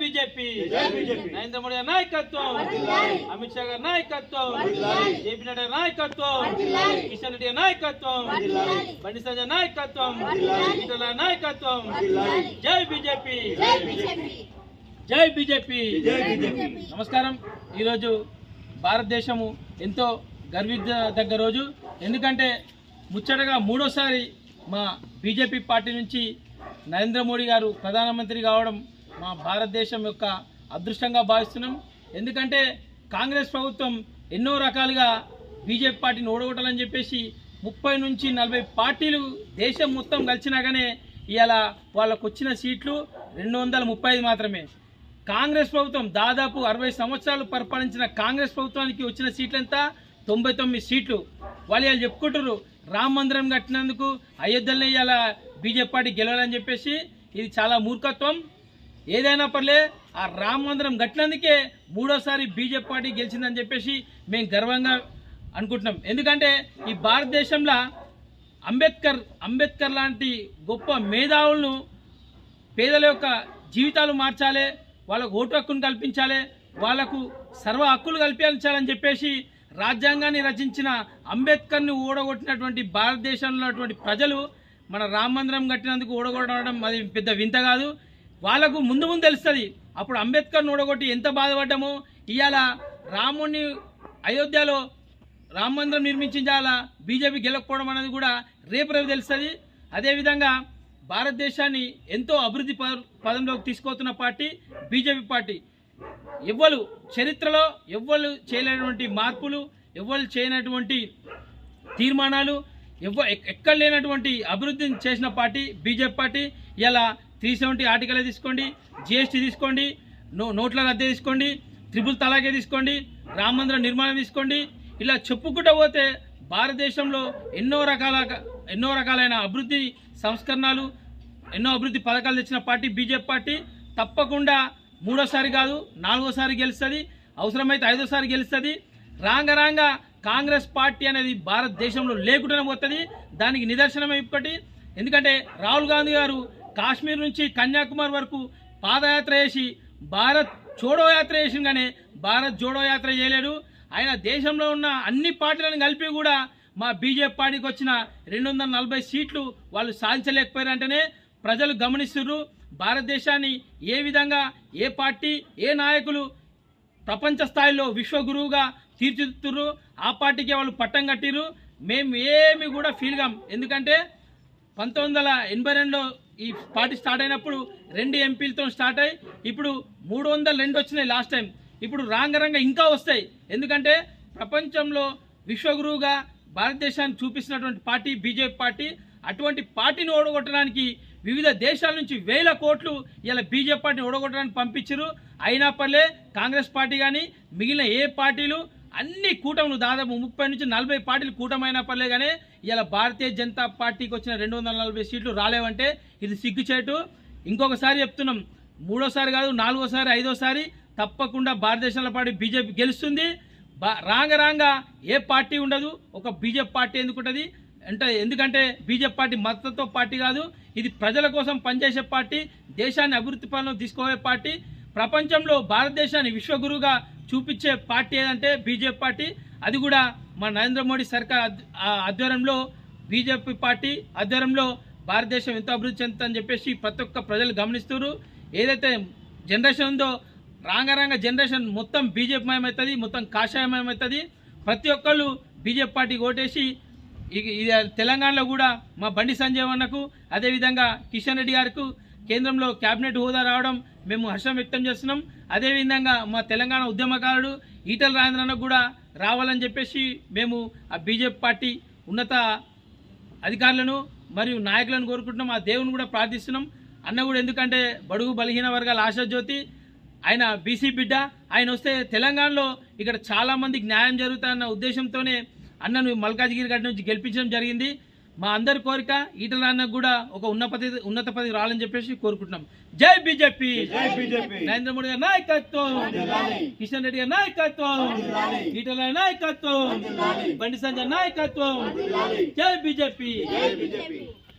BJP. జై BJP. Narendra Modi గారి నాయకత్వం. అమిత్ షా గారి నాయకత్వం. జేపీ నడ్డా నాయకత్వం. కిషన్ రెడ్డి గారి నాయకత్వం. బండి సంజయ్ నాయకత్వం. ఈటల నాయకత్వం. జై బీజేపీ. జై బీజేపీ. జై బీజేపీ. నమస్కారం. ఈరోజు భారతదేశము ఎంతో గర్వించదగ్గ రోజు. ఎందుకంటే ముచ్చటగా మూడోసారి మా బీజేపీ పార్టీ నుంచి నరేంద్ర మోడీ గారు ప్రధానమంత్రి కావడం మా భారతదేశం యొక్క అదృష్టంగా భావిస్తున్నాం. ఎందుకంటే కాంగ్రెస్ ప్రభుత్వం ఎన్నో రకాలుగా బీజేపీ పార్టీని ఓడగొట్టాలని చెప్పేసి ముప్పై నుంచి నలభై పార్టీలు దేశం మొత్తం కలిసినా కానీ ఇవాళ వాళ్ళకు వచ్చిన సీట్లు రెండు వందల ముప్పై ఐదు మాత్రమే. కాంగ్రెస్ ప్రభుత్వం దాదాపు అరవై సంవత్సరాలు పరిపాలించిన కాంగ్రెస్ ప్రభుత్వానికి వచ్చిన సీట్లు ఎంత తొంభై తొమ్మిది సీట్లు. వాళ్ళు ఇలా చెప్పుకుంటారు రామ మందిరం కట్టినందుకు అయోధ్యలో ఇవాళ బీజేపీ పార్టీ గెలవాలని చెప్పేసి ఇది చాలా మూర్ఖత్వం. ఏదైనా పర్లే ఆ రామ మందిరం కట్టినందుకే మూడోసారి బీజేపీ పార్టీ గెలిచిందని చెప్పేసి మేము గర్వంగా అనుకుంటున్నాం. ఎందుకంటే ఈ భారతదేశంలో అంబేద్కర్ అంబేద్కర్ లాంటి గొప్ప మేధావులను పేదల యొక్క జీవితాలు మార్చాలి వాళ్ళకు ఓటు హక్కును కల్పించాలి వాళ్ళకు సర్వ హక్కులు కల్పించాలని చెప్పేసి రాజ్యాంగాన్ని రచించిన అంబేద్కర్ని ఓడగొట్టినటువంటి భారతదేశంలో ప్రజలు మన రామ మందిరం కట్టినందుకు ఓడగొట్టడం అది పెద్ద వింత కాదు. వాళ్ళకు ముందు ముందు తెలుస్తుంది. అప్పుడు అంబేద్కర్ నూడగొట్టి ఎంత బాధపడ్డామో ఇవాళ రాముని అయోధ్యలో రామ మందిరం నిర్మించాల బీజేపీ గెలకపోవడం అనేది కూడా రేపు రేపు తెలుస్తుంది. అదేవిధంగా భారతదేశాన్ని ఎంతో అభివృద్ధి పదంలోకి తీసుకొస్తున్న పార్టీ బీజేపీ పార్టీ. ఎవ్వరు చరిత్రలో ఎవ్వరు చేయలేనటువంటి మార్పులు ఎవ్వరు చేయనటువంటి తీర్మానాలు ఎవ్వ ఎక్కడ లేనటువంటి అభివృద్ధిని చేసిన పార్టీ బీజేపీ పార్టీ. ఇలా త్రీ సెవెంటీ ఆర్టికలే తీసుకోండి జిఎస్టీ తీసుకోండి నో నోట్ల రద్దే తీసుకోండి త్రిపుల్ తలాగే తీసుకోండి రామ మందిర నిర్మాణం తీసుకోండి. ఇలా చెప్పుకుంటూ పోతే భారతదేశంలో ఎన్నో రకాల ఎన్నో రకాలైన అభివృద్ధి సంస్కరణలు ఎన్నో అభివృద్ధి పథకాలు తెచ్చిన పార్టీ బీజేపీ పార్టీ తప్పకుండా మూడోసారి కాదు నాలుగోసారి గెలుస్తుంది అవసరమైతే ఐదోసారి గెలుస్తుంది. రాంగ రాంగ కాంగ్రెస్ పార్టీ అనేది భారతదేశంలో లేకుండా పోతుంది. దానికి నిదర్శనం ఇప్పటి. ఎందుకంటే రాహుల్ గాంధీ గారు కాశ్మీర్ నుంచి కన్యాకుమారి వరకు పాదయాత్ర చేసి భారత్ చోడో యాత్ర చేసిన కానీ భారత్ జోడో యాత్ర చేయలేడు. ఆయన దేశంలో ఉన్న అన్ని పార్టీలను కలిపి కూడా మా బీజేపీ పార్టీకి వచ్చిన రెండు వందల నలభై సీట్లు వాళ్ళు సాధించలేకపోయారంటేనే ప్రజలు గమనిస్తున్నారు భారతదేశాన్ని ఏ విధంగా ఏ పార్టీ ఏ నాయకులు ప్రపంచ స్థాయిలో విశ్వగురువుగా తీర్చిదిద్దుతుర్రు ఆ పార్టీకి వాళ్ళు పట్టం కట్టిర్రు. మేము ఏమి కూడా ఫీల్ కాం. ఎందుకంటే పంతొమ్మిది వందల ఎనభై రెండులో ఈ పార్టీ స్టార్ట్ అయినప్పుడు రెండు ఎంపీలతో స్టార్ట్ అయ్యి ఇప్పుడు మూడు వందల రెండు వచ్చినాయి లాస్ట్ టైం ఇప్పుడు రాంగరంగా ఇంకా వస్తాయి. ఎందుకంటే ప్రపంచంలో విశ్వగురువుగా భారతదేశాన్ని చూపిస్తున్నటువంటి పార్టీ బీజేపీ పార్టీ అటువంటి పార్టీని ఓడగొట్టడానికి వివిధ దేశాల నుంచి వేల కోట్లు ఇలా బీజేపీ పార్టీని ఓడగొట్టడానికి పంపించారు. అయినా పర్లే కాంగ్రెస్ పార్టీ కానీ మిగిలిన ఏ పార్టీలు అన్ని కూటములు దాదాపు ముప్పై నుంచి నలభై పార్టీలు కూటమైనా పర్లే కానీ ఇలా భారతీయ జనతా పార్టీకి వచ్చిన రెండు వందల నలభై సీట్లు రాలేవంటే ఇది సిగ్గుచేటు. ఇంకొకసారి చెప్తున్నాం మూడోసారి కాదు నాలుగోసారి ఐదోసారి తప్పకుండా భారతదేశంలో పార్టీ బీజేపీ గెలుస్తుంది. రాంగ రాంగ ఏ పార్టీ ఉండదు ఒక బీజేపీ పార్టీ ఎందుకుంటుంది అంటే ఎందుకంటే బీజేపీ పార్టీ మద్దతుతో పార్టీ కాదు ఇది ప్రజల కోసం పనిచేసే పార్టీ దేశాన్ని అభివృద్ధి పనులు తీసుకోవే పార్టీ. ప్రపంచంలో భారతదేశాన్ని విశ్వగురువుగా చూపించే పార్టీ ఏదంటే బీజేపీ పార్టీ. అది కూడా మా నరేంద్ర మోడీ సర్కార్ ఆధ్వర్యంలో బీజేపీ పార్టీ ఆధ్వర్యంలో భారతదేశం ఎంత అభివృద్ధి చెందుతుందని చెప్పేసి ప్రతి ఒక్క ప్రజలు గమనిస్తున్నారు. ఏదైతే జనరేషన్ ఉందో రాంగరాంగ జనరేషన్ మొత్తం బీజేపీ మయమవుతుంది మొత్తం కాషాయమయమవుతుంది ప్రతి ఒక్కళ్ళు బీజేపీ పార్టీకి ఓటేసి ఇది తెలంగాణలో కూడా మా బండి సంజయ్ అన్నకు అదేవిధంగా కిషన్ రెడ్డి గారికి కేంద్రంలో కేబినెట్ హోదా రావడం మేము హర్షం వ్యక్తం చేస్తున్నాం. అదేవిధంగా మా తెలంగాణ ఉద్యమకారుడు ఈటల రాజేంద్రన్న కూడా రావాలని చెప్పేసి మేము ఆ బీజేపీ పార్టీ ఉన్నత అధికారులను మరియు నాయకులను కోరుకుంటున్నాం. ఆ దేవుని కూడా ప్రార్థిస్తున్నాం. అన్న కూడా ఎందుకంటే బడుగు బలహీన వర్గాల ఆశాజ్యోతి ఆయన బీసీ బిడ్డ ఆయన వస్తే తెలంగాణలో ఇక్కడ చాలామందికి న్యాయం జరుగుతాయన్న ఉద్దేశంతోనే అన్నను మల్కాజ్గిరి గడ్డ నుంచి గెలిపించడం జరిగింది. మా అందరి కోరిక ఈటల అన్నకు కూడా ఒక ఉన్నత పదవి ఉన్నత పదవి రావాలని చెప్పేసి కోరుకుంటున్నాం. జై బీజేపీ! జై బీజేపీ! నరేంద్ర మోడీ గారి నాయకత్వం! కిషన్ రెడ్డి గారి నాయకత్వం! ఈటల నాయకత్వం! బండి సంజయ్ నాయకత్వం! జై బీజేపీ! జై బీజేపీ!